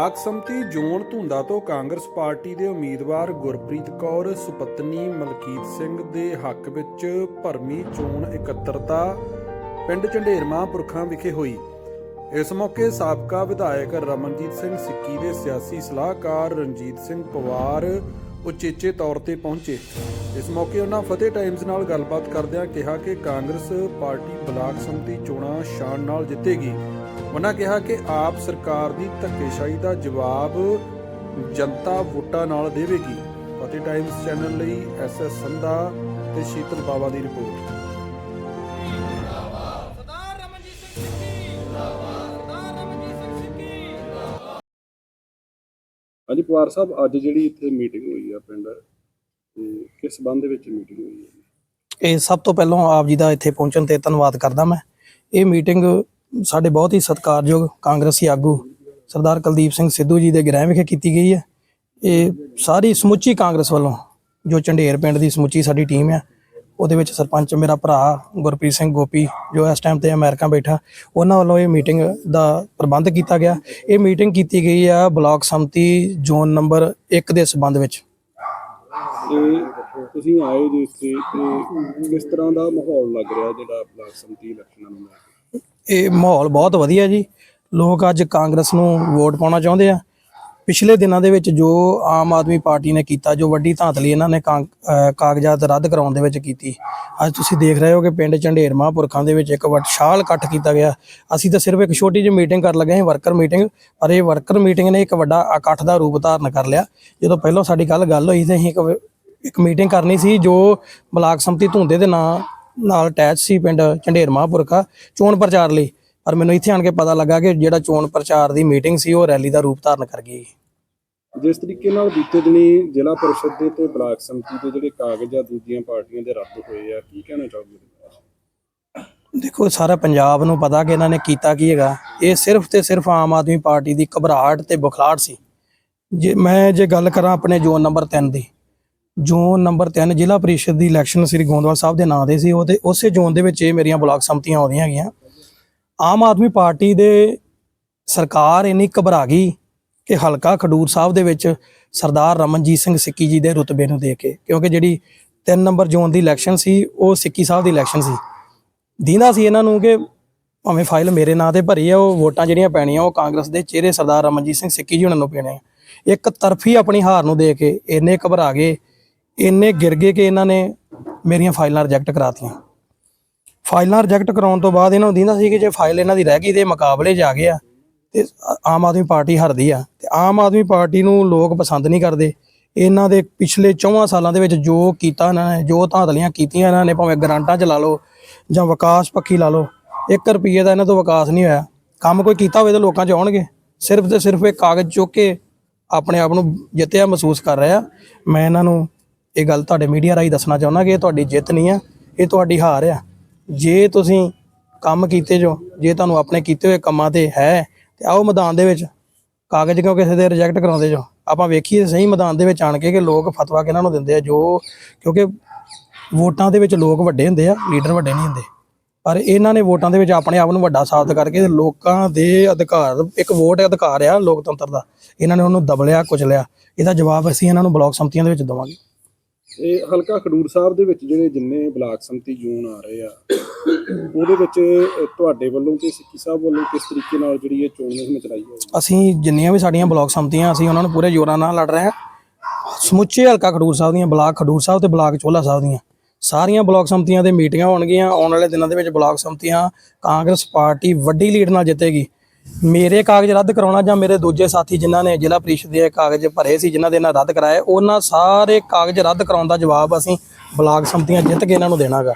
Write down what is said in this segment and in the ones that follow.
Block ਸੰਮਤੀ zone ਧੁੰਦਾ ਤੋਂ Congress party ਦੇ ਉਮੀਦਵਾਰ ਗੁਰਪ੍ਰੀਤ ਕੌਰ ਸੁਪਤਨੀ ਮਲਕੀਤ ਸਿੰਘ ਦੇ ਹੱਕ ਵਿੱਚ ਭਰਮੀ ਚੋਣ ਇਕੱਤਰਤਾ ਪਿੰਡ ਝੰਡੇਰਮਾ ਪੁਰਖਾਂ ਵਿਖੇ ਹੋਈ। ਇਸ ਮੌਕੇ ਸਾਬਕਾ ਵਿਧਾਇਕ ਰਮਨਜੀਤ ਸਿੰਘ ਸਿੱਕੀ ਦੇ ਸਿਆਸੀ ਸਲਾਹਕਾਰ ਰਣਜੀਤ ਸਿੰਘ ਪਵਾਰ ਉਚੇਚੇ ਤੌਰ ਤੇ ਪਹੁੰਚੇ। ਇਸ ਮੌਕੇ ਉਹਨਾਂ ਫਤਿਹ ਟਾਈਮਜ਼ ਨਾਲ ਗੱਲਬਾਤ ਕਰਦਿਆਂ ਕਿਹਾ ਕਿ ਕਾਂਗਰਸ ਪਾਰਟੀ ਬਲਾਕ ਸੰਮਤੀ ਚੋਣਾਂ ਸ਼ਾਨ ਨਾਲ ਜਿੱਤੇਗੀ। ਉਹਨਾਂ ਕਿਹਾ ਕਿ ਆਪ ਸਰਕਾਰ ਦੀ ਧੱਕੇਸ਼ਾਹੀ ਦਾ ਜਵਾਬ ਜਨਤਾ ਵੋਟਾਂ ਨਾਲ ਦੇਵੇਗੀ। ਫਤਿਹ ਟਾਈਮਜ਼ ਚੈਨਲ ਲਈ ਐਸਐਸ ਸੰਧਾ ਤੇ ਸ਼ੀਤਲ ਬਾਵਾ ਦੀ ਰਿਪੋਰਟ। ਸਰਦਾਰ ਰਮਨਜੀਤ ਸਿੰਘ ਸਿੱਕੀ। ਜਿੰਦਾਬਾਦ ਸਰਦਾਰ ਰਮਨਜੀਤ ਸਿੰਘ ਸਿੱਕੀ। ਹਾਂਜੀ ਪਵਾਰ ਸਾਹਿਬ ਅੱਜ ਜਿਹੜੀ ਇੱਥੇ ਮੀਟਿੰਗ ਹੋਈ ਆ ਪਿੰਡ ਤੇ ਕਿਸ ਸੰਬੰਧ ਦੇ ਵਿੱਚ ਮੀਟਿੰਗ ਹੋਈ ਹੈ ਇਹ ਸਭ ਤੋਂ ਪਹਿਲਾਂ ਆਪ ਜੀ ਦਾ ਇੱਥੇ ਪਹੁੰਚਣ ਤੇ ਧੰਨਵਾਦ ਕਰਦਾ ਮੈਂ। ਇਹ ਮੀਟਿੰਗ ਸਾਡੇ ਬਹੁਤ ਹੀ ਸਤਿਕਾਰਯੋਗ ਕਾਂਗਰਸੀ ਆਗੂ ਸਰਦਾਰ ਕੁਲਦੀਪ ਸਿੰਘ ਸਿੱਧੂ ਜੀ ਦੇ ਗ੍ਰਹਿ ਵਿਖੇ ਕੀਤੀ ਗਈ ਹੈ। ਇਹ ਸਾਰੀ ਸਮੁੱਚੀ ਕਾਂਗਰਸ ਵੱਲੋਂ ਜੋ ਝੰਡੇਰ ਪਿੰਡ ਦੀ ਸਮੁੱਚੀ ਸਾਡੀ ਟੀਮ ਹੈ ਉਹਦੇ ਵਿੱਚ ਸਰਪੰਚ ਮੇਰਾ ਭਰਾ ਗੁਰਪ੍ਰੀਤ ਸਿੰਘ ਗੋਪੀ ਜੋ ਇਸ ਟਾਈਮ ਤੇ ਅਮਰੀਕਾ ਬੈਠਾ, ਉਹਨਾਂ ਵੱਲੋਂ ਇਹ ਮੀਟਿੰਗ ਦਾ ਪ੍ਰਬੰਧ ਕੀਤਾ ਗਿਆ। ਇਹ ਮੀਟਿੰਗ ਕੀਤੀ ਗਈ ਆ ਬਲਾਕ ਸੰਮਤੀ ਜ਼ੋਨ ਨੰਬਰ 1 ਦੇ ਸਬੰਧ ਵਿੱਚ। ਤੁਸੀਂ ਆਏ ਜੀ ਇੱਥੇ ਕਿਸ ਤਰ੍ਹਾਂ ਦਾ ਮਾਹੌਲ ਲੱਗ ਰਿਹਾ ਜਿਹੜਾ ਬਲਾਕ ਸੰਮਤੀ ਇਲੈਕਸ਼ਨਾਂ ਨੂੰ ਲੈ ਕੇ? ਇਹ ਮਾਹੌਲ ਬਹੁਤ ਵਧੀਆ ਜੀ। ਲੋਕ ਅੱਜ ਕਾਂਗਰਸ ਨੂੰ ਵੋਟ ਪਾਉਣਾ ਚਾਹੁੰਦੇ ਆ। ਪਿਛਲੇ ਦਿਨਾਂ ਦੇ ਵਿੱਚ ਜੋ ਆਮ ਆਦਮੀ ਪਾਰਟੀ ਨੇ ਕੀਤਾ, ਜੋ ਵੱਡੀ ਧਾਂਦਲੀ ਇਹਨਾਂ ਨੇ ਕਾਂ- ਕਾਗਜ਼ਾਤ ਰੱਦ ਕਰਾਉਣ ਦੇ ਵਿੱਚ ਕੀਤੀ, ਅੱਜ ਤੁਸੀਂ ਦੇਖ ਰਹੇ ਹੋ ਕਿ ਪਿੰਡ ਝੰਡੇਰ ਮਹਾਂਪੁਰਖਾਂ ਦੇ ਵਿੱਚ ਇੱਕ ਵਿਸ਼ਾਲ ਇਕੱਠ ਕੀਤਾ ਗਿਆ। ਅਸੀਂ ਤਾਂ ਸਿਰਫ ਇੱਕ ਛੋਟੀ ਜਿਹੀ ਮੀਟਿੰਗ ਕਰ ਲੱਗੇ ਹਾਂ, ਵਰਕਰ ਮੀਟਿੰਗ, ਪਰ ਇਹ ਵਰਕਰ ਮੀਟਿੰਗ ਨੇ ਇੱਕ ਵੱਡਾ ਇਕੱਠ ਦਾ ਰੂਪ ਧਾਰਨ ਕਰ ਲਿਆ। ਜਦੋਂ ਪਹਿਲਾਂ ਸਾਡੀ ਕੱਲ ਗੱਲ ਹੋਈ ਤੇ ਅਸੀਂ ਇੱਕ ਇੱਕ ਮੀਟਿੰਗ ਕਰਨੀ ਸੀ, ਜੋ ਬਲਾਕ ਸੰਮਤੀ ਧੁੰਦੇ ਦੇ ਨਾਂ ਨਾਲ ਅਟੈਚ ਸੀ ਪਿੰਡ ਝੰਡੇਰਮਾ ਪੁਰਖਾ ਚੋਣ ਪ੍ਰਚਾਰ ਲਈ। ਪਰ ਮੈਨੂੰ ਇੱਥੇ ਆਣ ਕੇ ਪਤਾ ਲੱਗਾ ਕਿ ਜਿਹੜਾ ਚੋਣ ਪ੍ਰਚਾਰ ਦੀ ਮੀਟਿੰਗ ਸੀ ਉਹ ਰੈਲੀ ਦਾ ਰੂਪ ਧਾਰਨ ਕਰ ਗਈ। ਜਿਸ ਤਰੀਕੇ ਨਾਲ ਬੀਤੇ ਦਿਨੀ ਜ਼ਿਲ੍ਹਾ ਪਰਿਸ਼ਦ ਦੇ ਤੇ ਬਲਾਕ ਸੰਮਤੀ ਦੇ ਜਿਹੜੇ ਕਾਗਜ਼ ਆ ਦੂਜੀਆਂ ਪਾਰਟੀਆਂ ਦੇ ਰੱਦ ਹੋਏ ਆ ਕੀ ਕਹਿਣਾ ਚਾਹੋਗੇ? ਦੇਖੋ ਸਾਰਾ ਪੰਜਾਬ ਨੂੰ ਪਤਾ ਕਿ ਇਹਨਾਂ ਨੇ ਕੀਤਾ ਕੀ ਹੈਗਾ। ਇਹ ਸਿਰਫ ਤੇ ਸਿਰਫ ਆਮ ਆਦਮੀ ਪਾਰਟੀ ਦੀ ਘਬਰਾਹਟ ਤੇ ਬੁਖਲਾਹਟ ਸੀ। ਜੇ ਮੈਂ ਜੇ ਗੱਲ ਕਰਾਂ ਆਪਣੇ ਜ਼ੋਨ ਨੰਬਰ 3 ਦੀ ਜ਼ੋਨ ਨੰਬਰ 3 ਜ਼ਿਲ੍ਹਾ ਪ੍ਰੀਸ਼ਦ ਦੀ ਇਲੈਕਸ਼ਨ ਸ੍ਰੀ ਗੋਂਦਵਾਲ ਸਾਹਿਬ ਦੇ ਨਾਂ ਦੇ ਸੀ। ਉਹ ਤੇ ਉਸੇ ਜ਼ੋਨ ਦੇ ਵਿੱਚ ਇਹ ਮੇਰੀਆਂ ਬਲਾਕ ਸੰਮਤੀਆਂ ਆਉਂਦੀਆਂ ਹੈਗੀਆਂ ਆਮ ਆਦਮੀ ਪਾਰਟੀ ਦੇ ਸਰਕਾਰ ਇੰਨੀ ਘਬਰਾ ਗਈ ਕਿ ਹਲਕਾ ਖਡੂਰ ਸਾਹਿਬ ਦੇ ਵਿੱਚ ਸਰਦਾਰ ਰਮਨਜੀਤ ਸਿੰਘ ਸਿੱਕੀ ਜੀ ਦੇ ਰੁਤਬੇ ਨੂੰ ਦੇ ਕੇ, ਕਿਉਂਕਿ ਜਿਹੜੀ 3 ਨੰਬਰ ਜ਼ੋਨ ਦੀ ਇਲੈਕਸ਼ਨ ਸੀ, ਉਹ ਸਿੱਕੀ ਸਾਹਿਬ ਦੀ ਇਲੈਕਸ਼ਨ ਸੀ। ਦੀਂਦਾ ਸੀ ਇਹਨਾਂ ਨੂੰ ਕਿ ਭਾਵੇਂ ਫਾਈਲ ਮੇਰੇ ਨਾਂ ਤੇ ਭਰੀ ਆ, ਉਹ ਵੋਟਾਂ ਜਿਹੜੀਆਂ ਪੈਣੀਆਂ, ਉਹ ਕਾਂਗਰਸ ਦੇ ਚਿਹਰੇ ਸਰਦਾਰ ਰਮਨਜੀਤ ਸਿੰਘ ਸਿੱਕੀ ਜੀ ਉਹਨਾਂ ਨੂੰ ਪੈਣੇ ਆ ਇੱਕ ਤਰਫੀ ਆਪਣੀ ਹਾਰ ਨੂੰ ਦੇ ਕੇ ਇੰਨੇ ਘਬਰਾ ਗਏ ਇੰਨੇ ਗਿਰ ਗਏ ਕਿ ਇਹਨਾਂ ਨੇ ਮੇਰੀਆਂ ਫਾਈਲਾਂ ਰਿਜੈਕਟ ਕਰਾਤੀਆਂ। ਫਾਈਲਾਂ ਰਿਜੈਕਟ ਕਰਾਉਣ ਤੋਂ ਬਾਅਦ ਇਹਨਾਂ ਨੂੰ ਦਿੰਦਾ ਸੀ ਕਿ ਜੇ ਫਾਈਲ ਇਹਨਾਂ ਦੀ ਰਹਿ ਗਈ ਤੇ ਮੁਕਾਬਲੇ 'ਚ ਆ ਗਏ ਆ ਤੇ ਆਮ ਆਦਮੀ ਪਾਰਟੀ ਹਾਰਦੀ ਆ। ਤੇ ਆਮ ਆਦਮੀ ਪਾਰਟੀ ਨੂੰ ਲੋਕ ਪਸੰਦ ਨਹੀਂ ਕਰਦੇ। ਇਹਨਾਂ ਦੇ ਪਿਛਲੇ 4 ਸਾਲਾਂ ਦੇ ਵਿੱਚ ਜੋ ਕੀਤਾ ਇਹਨਾਂ ਨੇ, ਜੋ ਧਾਂਦਲੀਆਂ ਕੀਤੀਆਂ ਇਹਨਾਂ ਨੇ, ਭਾਵੇਂ ਗਰਾਂਟਾਂ ਚ ਲਾ ਲਓ ਜਾਂ ਵਿਕਾਸ ਪੱਖੀ ਲਾ ਲਓ 1 ਰੁਪਈਏ ਦਾ ਇਹਨਾਂ ਤੋਂ ਵਿਕਾਸ ਨਹੀਂ ਹੋਇਆ। ਕੰਮ ਕੋਈ ਕੀਤਾ ਹੋਵੇ ਤਾਂ ਲੋਕਾਂ 'ਚ ਆਉਣਗੇ। ਸਿਰਫ ਤੇ ਸਿਰਫ ਇਹ ਕਾਗਜ਼ ਚੁੱਕ ਕੇ ਆਪਣੇ ਆਪ ਨੂੰ ਜਿੱਤਿਆ ਮਹਿਸੂਸ ਕਰ ਰਿਹਾ ਮੈਂ ਇਹਨਾਂ ਨੂੰ ਇਹ ਗੱਲ ਤੁਹਾਡੇ ਮੀਡੀਆ ਰਾਹੀਂ ਦੱਸਣਾ ਚਾਹੁੰਦਾ ਕਿ ਇਹ ਤੁਹਾਡੀ ਜਿੱਤ ਨਹੀਂ ਆ ਇਹ ਤੁਹਾਡੀ ਹਾਰ ਆ ਜੇ ਤੁਸੀਂ ਕੰਮ ਕੀਤੇ ਜੋ, ਜੇ ਤੁਹਾਨੂੰ ਆਪਣੇ ਕੀਤੇ ਹੋਏ ਕੰਮਾਂ ਤੇ ਹੈ, ਤੇ ਆਓ ਮੈਦਾਨ ਦੇ ਵਿੱਚ ਕਾਗਜ਼ ਕਿਉਂ ਕਿਸੇ ਦੇ ਰਿਜੈਕਟ ਕਰਾਉਂਦੇ ਜੋ। ਆਪਾਂ ਵੇਖੀਏ ਸਹੀ ਮੈਦਾਨ ਦੇ ਵਿੱਚ ਆਣ ਕੇ ਕਿ ਲੋਕ ਫਤਵਾ ਕਿਹਨਾਂ ਨੂੰ ਦਿੰਦੇ ਆ, ਜੋ ਕਿਉਂਕਿ ਵੋਟਾਂ ਦੇ ਵਿੱਚ ਲੋਕ ਵੱਡੇ ਹੁੰਦੇ ਆ, ਲੀਡਰ ਵੱਡੇ ਨਹੀਂ ਹੁੰਦੇ। ਪਰ ਇਹਨਾਂ ਨੇ ਵੋਟਾਂ ਦੇ ਵਿੱਚ ਆਪਣੇ ਆਪ ਨੂੰ ਵੱਡਾ ਸਾਬਤ ਕਰਕੇ ਲੋਕਾਂ ਦੇ ਅਧਿਕਾਰ, ਇੱਕ ਵੋਟ ਅਧਿਕਾਰ ਆ ਲੋਕਤੰਤਰ ਦਾ। ਇਹਨਾਂ ਨੇ ਉਹਨੂੰ ਦਬਲਿਆ, ਕੁਚਲਿਆ। ਇਹਦਾ ਜਵਾਬ ਅਸੀਂ ਇਹਨਾਂ ਨੂੰ ਬਲਾਕ ਸੰਮਤੀਆਂ ਦੇ ਵਿੱਚ ਦਵਾਂਗੇ। ਇਹ ਹਲਕਾ ਖਡੂਰ ਸਾਹਿਬ ਦੇ ਵਿੱਚ ਜਿਹੜੇ ਜਿੰਨੇ ਬਲਾਕ ਸੰਮਤੀ ਜੂਨ ਆ ਰਹੇ ਆ, ਉਹਦੇ ਵਿੱਚ ਤੁਹਾਡੇ ਵੱਲੋਂ ਤੇ ਸਿੱਕੀ ਸਾਹਿਬ ਵੱਲੋਂ ਕਿਸ ਤਰੀਕੇ ਨਾਲ ਜਿਹੜੀ ਇਹ ਚੋਣ ਮੁਹਿੰਮ ਚਲਾਈ ਹੈ ਅਸੀਂ ਜਿੰਨੀਆਂ ਵੀ ਸਾਡੀਆਂ ਬਲਾਕ ਸੰਮਤੀਆਂ ਅਸੀਂ ਉਹਨਾਂ ਨੂੰ ਪੂਰੇ ਜ਼ੋਰਾਂ ਨਾਲ ਲੜ ਰਹੇ ਹਾਂ ਸਮੁੱਚੇ ਹਲਕਾ ਖਡੂਰ ਸਾਹਿਬ ਦੀਆਂ, ਬਲਾਕ ਖਡੂਰ ਸਾਹਿਬ ਤੇ ਬਲਾਕ ਚੋਲਾ ਸਾਹਿਬ ਦੀਆਂ। ਸਾਰੀਆਂ ਬਲਾਕ ਸੰਮਤੀਆਂ ਦੇ ਮੀਟਿੰਗਾਂ ਹੋਣਗੀਆਂ, ਆਉਣ ਵਾਲੇ ਦਿਨਾਂ ਦੇ ਵਿੱਚ ਬਲਾਕ ਸੰਮਤੀਆਂ ਕਾਂਗਰਸ ਪਾਰਟੀ ਵੱਡੀ ਲੀਡ ਨਾਲ ਜਿੱਤੇਗੀ। ਮੇਰੇ ਕਾਗਜ਼ ਰੱਦ ਕਰਾਉਣਾ ਜਾਂ ਮੇਰੇ ਦੂਜੇ ਸਾਥੀ ਜਿਨ੍ਹਾਂ ਨੇ ਜ਼ਿਲ੍ਹਾ ਪ੍ਰੀਸ਼ਦ ਦੇ ਕਾਗਜ਼ ਭਰੇ ਸੀ ਜਿਨ੍ਹਾਂ ਦੇ ਨਾਲ ਰੱਦ ਕਰਾਏ ਉਹਨਾਂ ਸਾਰੇ ਕਾਗਜ਼ ਰੱਦ ਕਰਾਉਣ ਦਾ ਜਵਾਬ ਅਸੀਂ ਬਲਾਕ ਸੰਮਤੀਆਂ ਜਿੱਤ ਕੇ ਇਹਨਾਂ ਨੂੰ ਦੇਣਾਗਾ।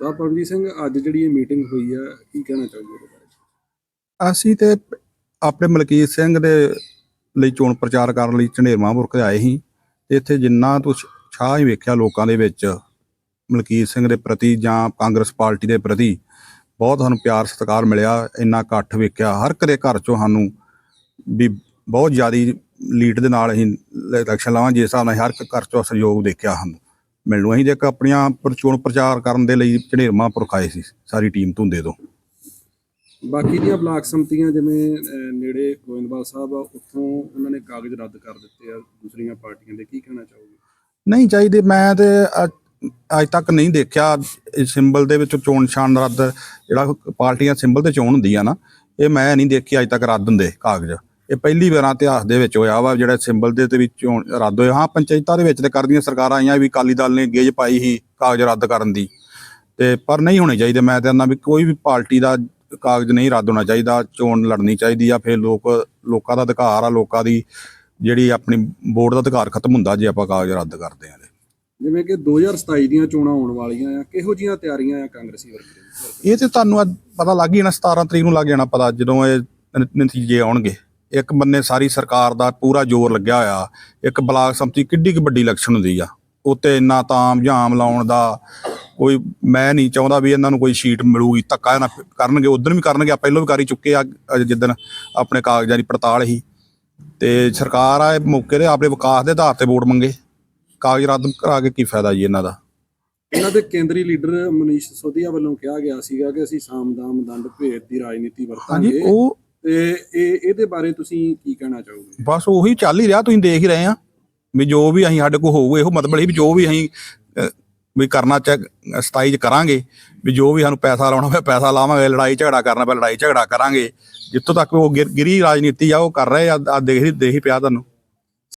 ਸਾਹਿਬ ਪਰਮਜੀਤ ਸਿੰਘ ਅੱਜ ਜਿਹੜੀ ਇਹ ਮੀਟਿੰਗ ਹੋਈ ਆ ਕੀ ਕਹਿਣਾ ਇਹਦੇ ਬਾਰੇ? ਅਸੀਂ ਤੇ ਆਪਣੇ ਮਲਕੀਤ ਸਿੰਘ ਦੇ ਲਈ ਚੋਣ ਪ੍ਰਚਾਰ ਕਰਨ ਲਈ ਝੰਡੇਰਮਾ ਮੁਰਕ ਆਏ ਸੀ ਤੇ ਇੱਥੇ ਜਿੰਨਾ ਤੋਂ ਛਾਹ ਹੀ ਵੇਖਿਆ ਲੋਕਾਂ ਦੇ ਵਿੱਚ ਮਲਕੀਤ ਸਿੰਘ ਦੇ ਪ੍ਰਤੀ ਜਾਂ ਕਾਂਗਰਸ ਪਾਰਟੀ ਦੇ ਪ੍ਰਤੀ ਬਹੁਤ ਸਾਨੂੰ ਪਿਆਰ ਸਤਿਕਾਰ ਮਿਲਿਆ ਇੰਨਾ ਇਕੱਠ ਵੇਖਿਆ। ਹਰ ਕਰੇ ਘਰ ਚੋਂ ਸਾਨੂੰ ਵੀ ਬਹੁਤ ਜ਼ਿਆਦੀ ਲੀਡ ਦੇ ਨਾਲ ਅਸੀਂ ਇਲੈਕਸ਼ਨ ਲਾਵਾਂ ਜਿਸ ਹਿਸਾਬ ਨਾਲ ਹਰ ਇੱਕ ਘਰ ਚੋਂ ਸਹਿਯੋਗ ਦੇਖਿਆ ਸਾਨੂੰ। ਮੈਨੂੰ ਅਸੀਂ ਇੱਕ ਆਪਣੀਆਂ ਚੋਣ ਪ੍ਰਚਾਰ ਕਰਨ ਦੇ ਲਈ ਝੰਡੇਰਮਾ ਪੁਰਖ ਆਏ ਸੀ ਸਾਰੀ ਟੀਮ ਧੁੰਦੇ ਤੋਂ। ਬਾਕੀ ਦੀਆਂ ਬਲਾਕ ਸੰਮਤੀਆਂ ਜਿਵੇਂ ਨੇੜੇ ਗੋਇੰਦਵਾਲ ਸਾਹਿਬ ਆ ਉੱਥੋਂ ਉਹਨਾਂ ਨੇ ਕਾਗਜ਼ ਰੱਦ ਕਰ ਦਿੱਤੇ ਆ ਦੂਸਰੀਆਂ ਪਾਰਟੀਆਂ ਦੇ ਕੀ ਕਹਿਣਾ ਚਾਹੋਗੇ? ਨਹੀਂ ਚਾਹੀਦੇ ਮੈਂ ਤੇ ਅੱਜ- ਤੱਕ ਨਹੀਂ ਦੇਖਿਆ। ਸਿੰਬਲ ਦੇ ਵਿੱਚ ਚੋਣ ਨਿਸ਼ਾਨ ਰੱਦ, ਜਿਹੜਾ ਪਾਰਟੀਆਂ ਸਿੰਬਲ ਤੇ ਚੋਣ ਹੁੰਦੀ ਆ ਨਾ, ਇਹ ਮੈਂ ਨਹੀਂ ਦੇਖੀ ਅੱਜ ਤੱਕ ਰੱਦ ਹੁੰਦੇ ਕਾਗਜ਼। ਇਹ ਪਹਿਲੀ ਵਾਰਾਂ ਇਤਿਹਾਸ ਦੇ ਵਿੱਚ ਹੋਇਆ ਵਾ, ਜਿਹੜਾ ਸਿੰਬਲ ਦੇ ਤੇ ਵੀ ਚੋਣ ਰੱਦ ਹੋਇਆ ਹਾਂ, ਪੰਚਾਇਤਾਂ ਦੇ ਵਿੱਚ ਤੇ ਕਰਦੀਆਂ ਸਰਕਾਰਾਂ ਆਈਆਂ ਵੀ ਅਕਾਲੀ ਦਲ ਨੇ ਗੇਜ ਪਾਈ ਸੀ ਕਾਗਜ਼ ਰੱਦ ਕਰਨ ਦੀ। ਤੇ ਪਰ ਨਹੀਂ ਹੋਣੇ ਚਾਹੀਦੇ। ਮੈਂ ਤੇ ਕਹਿੰਦਾ ਵੀ ਕੋਈ ਵੀ ਪਾਰਟੀ ਦਾ ਕਾਗਜ਼ ਨਹੀਂ ਰੱਦ ਹੋਣਾ ਚਾਹੀਦਾ। ਚੋਣ ਲੜਨੀ ਚਾਹੀਦੀ ਆ, ਫਿਰ ਲੋਕ, ਲੋਕਾਂ ਦਾ ਅਧਿਕਾਰ ਆ, ਲੋਕਾਂ ਦੀ ਜਿਹੜੀ ਆਪਣੀ ਵੋਟ ਦਾ ਅਧਿਕਾਰ ਖਤਮ ਹੁੰਦਾ ਜੇ ਆਪਾਂ ਕਾਗਜ਼ ਰੱਦ ਕਰਦੇ ਆ ਤੇ। ਜਿਵੇਂ ਕਿ 2027 ਦੀਆਂ ਚੋਣਾਂ ਆਉਣ ਵਾਲੀਆਂ ਆ, ਕਿਹੋ ਜੀਆਂ ਤਿਆਰੀਆਂ ਆ ਕਾਂਗਰਸੀ ਵਰਕਰਾਂ ਇਹ ਤੇ ਤੁਹਾਨੂੰ ਅੱਜ ਪਤਾ ਲੱਗ ਹੀ ਜਾਣਾ 17 ਤਰੀਕ ਨੂੰ ਲੱਗ ਜਾਣਾ ਪਤਾ, ਜਦੋਂ ਇਹ ਨਤੀਜੇ ਆਉਣਗੇ। ਇੱਕ ਬੰਨੇ ਸਾਰੀ ਸਰਕਾਰ ਦਾ ਪੂਰਾ ਜ਼ੋਰ ਲੱਗਿਆ ਹੋਇਆ, ਇੱਕ ਬਲਾਕ ਸੰਮਤੀ ਕਿੱਡੀ ਕੁ ਵੱਡੀ ਇਲੈਕਸ਼ਨ ਹੁੰਦੀ ਆ। ਉੱਤੇ ਇੰਨਾ ਤਾਮ ਜਾਮ ਲਾਉਣ ਦਾ ਕੋਈ ਮੈਂ ਨਹੀਂ ਚਾਹੁੰਦਾ ਵੀ ਇਹਨਾਂ ਨੂੰ ਕੋਈ ਸ਼ੀਟ ਮਿਲੂਗੀ, ਧੱਕਾ ਨਾ ਕਰਨਗੇ ਉਦੋਂ ਵੀ ਕਰਨਗੇ ਆ ਪਹਿਲਾਂ ਵੀ ਕਰੀ ਚੁੱਕੇ ਆ, ਅੱਜ ਜਿੱਦਣ ਆਪਣੇ ਕਾਗਜ਼ਾਂ ਦੀ ਪੜਤਾਲ ਹੀ। ਤੇ ਸਰਕਾਰ ਆ ਮੌਕੇ ਤੇ ਆਪਣੇ ਵਿਕਾਸ ਦੇ ਆਧਾਰ ਤੇ ਵੋਟ ਮੰਗੇ। ਕਾਗਜ਼ ਰੱਦ ਕਰਾ ਕੇ ਕੀ ਫਾਇਦਾ ਜੀ ਇਹਨਾਂ ਦਾ? ਇਹਨਾਂ ਦੇ ਕੇਂਦਰੀ ਲੀਡਰ ਮਨੀਸ਼ ਸਿਸੋਦੀਆ ਵੱਲੋਂ ਕਿਹਾ ਗਿਆ ਸੀਗਾ ਕਿ ਅਸੀਂ ਸਾਮਦਾਮ ਦੰਡ ਭੇਦ ਦੀ ਰਾਜਨੀਤੀ ਹਾਂਜੀ ਵਰਤਾਂਗੇ ਉਹ ਤੇ ਇਹ ਇਹਦੇ ਬਾਰੇ ਤੁਸੀਂ ਕੀ ਕਹਿਣਾ ਚਾਹੋਗੇ? ਬਸ ਉਹੀ ਚੱਲ ਹੀ ਰਿਹਾ ਤੁਸੀਂ ਦੇਖ ਹੀ ਰਹੇ ਆ ਵੀ ਜੋ ਵੀ ਅਸੀਂ ਸਾਡੇ ਕੋਲ ਹੋਊ ਇਹੋ ਮਤਲਬ ਵੀ ਜੋ ਵੀ ਅਸੀਂ ਵੀ ਕਰਨਾ ਚਾਹ 27 ਚ ਕਰਾਂਗੇ ਵੀ ਜੋ ਵੀ ਸਾਨੂੰ ਪੈਸਾ ਲਾਉਣਾ ਪਿਆ ਪੈਸਾ ਲਾਵਾਂਗੇ ਲੜਾਈ ਝਗੜਾ ਕਰਨਾ ਪਿਆ ਲੜਾਈ ਝਗੜਾ ਕਰਾਂਗੇ। ਜਿੱਥੋਂ ਤੱਕ ਉਹ ਗਿਰ- ਰਾਜਨੀਤੀ ਆ ਉਹ ਕਰ ਰਹੇ ਆ ਆ ਦੇਖ ਹੀ ਦੇਖ ਹੀ ਪਿਆ ਤੁਹਾਨੂੰ।